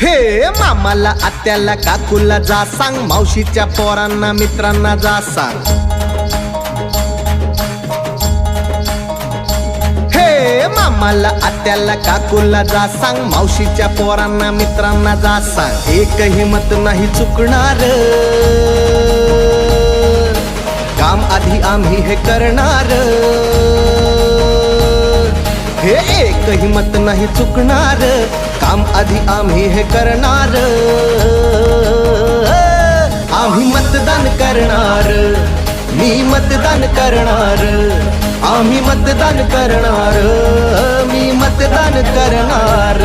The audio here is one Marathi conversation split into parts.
हे मामाला आत्याला काकूला जा सांग मावशीच्या पोरांना मित्रांना जा सांग. हे मामाला आत्याला काकूला जा सांग मावशीच्या पोरांना मित्रांना जा सांग. एक हिमत नाही चुकणार. काम आधी आम्ही हे करणार. हे एक हिमत नाही चुकणार. काम आधी आम्ही हे करणार. आम्ही मतदान करणार. मी मतदान करणार. आम्ही मतदान करणार. मी मतदान करणार.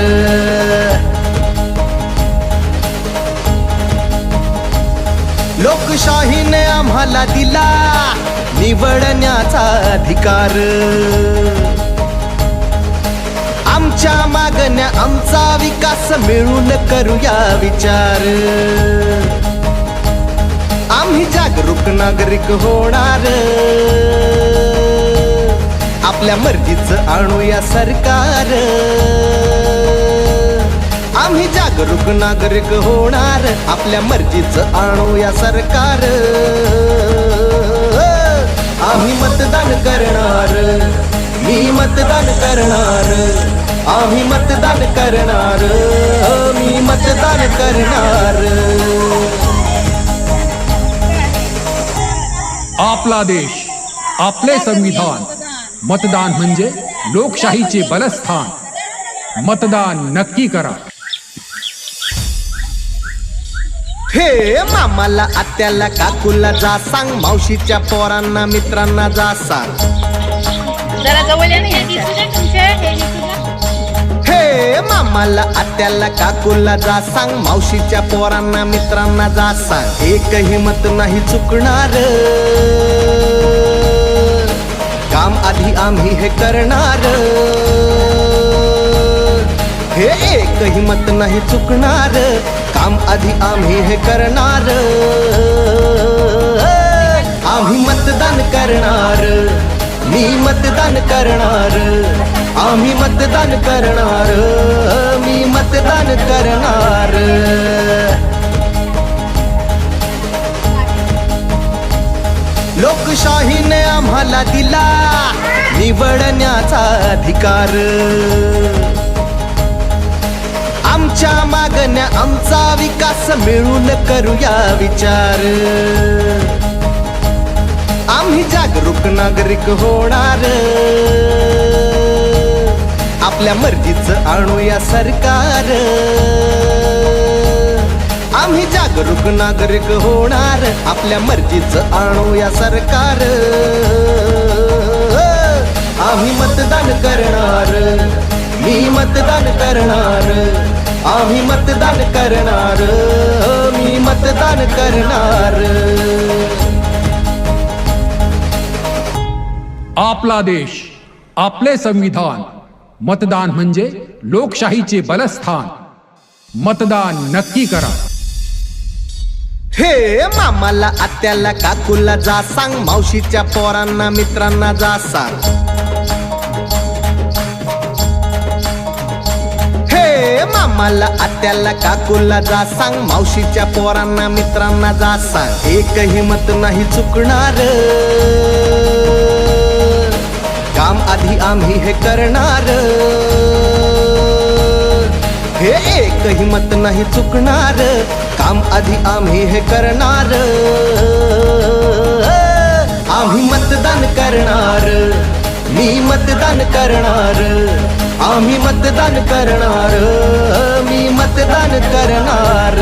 लोकशाहीने आम्हाला दिला निवडण्याचा अधिकार. आमचा विकास मिळून करूया विचार. आम्ही जागरूक नागरिक होणार. आपल्या मर्जीचं आणूया सरकार. आम्ही जागरूक नागरिक होणार. आपल्या मर्जीचं आणूया सरकार. आम्ही मतदान करणार. मी मतदान करणार. आम्ही मतदान करणार. मी मतदान करणार. आपला देश आपले संविधान. मतदान म्हणजे लोकशाहीचे बलस्थान. मतदान नक्की करा. हे मामाला आत्याला काकूला जा सांग मावशीच्या पोरांना मित्रांना जा सांग. जरा जवळ या ना यांच्या. हे मामाला आत्याला काकूला जा सांग मावशीच्या पोरांना मित्रांना जा सांग. एक हिमत नाही चुकणार. काम आधी आम्ही हे करणार. हे एक हिमत नाही चुकणार. काम आधी आम्ही हे करणार. आम्ही मतदान करणार. मी मतदान करणार. आम्ही मतदान करणार मी मतदान करणार. लोकशाहीने आम्हाला दिला निवडण्याचा अधिकार. आमच्या मागण्या आमचा विकास मिळून करूया विचार. आम्ही जागरूक नागरिक होणार. आपल्या मर्जीचं आणूया सरकार. आम्ही जागरूक नागरिक होणार आपल्या मर्जीचं आणूया सरकार. आम्ही मतदान करणार मी मतदान करणार आम्ही मतदान करणार मी मतदान करणार. आपला देश आपले संविधान. मतदान म्हणजे लोकशाहीचे बलस्थान. मतदान नक्की करा. हे मामाला आत्याला काकूला जा सांग मावशीच्या पोरांना मित्रांना जा सांग. हे मामाला आत्याला काकूला जा सांग मावशीच्या पोरांना मित्रांना जा सांग. एकही मत नाही चुकणार. आम्ही हे करणार. हे एकही मत नाही चुकणार. काम आधी आम्ही हे करणार. आम्ही मतदान करणार. मी मतदान करणार. आम्ही मतदान करणार. मी मतदान करणार.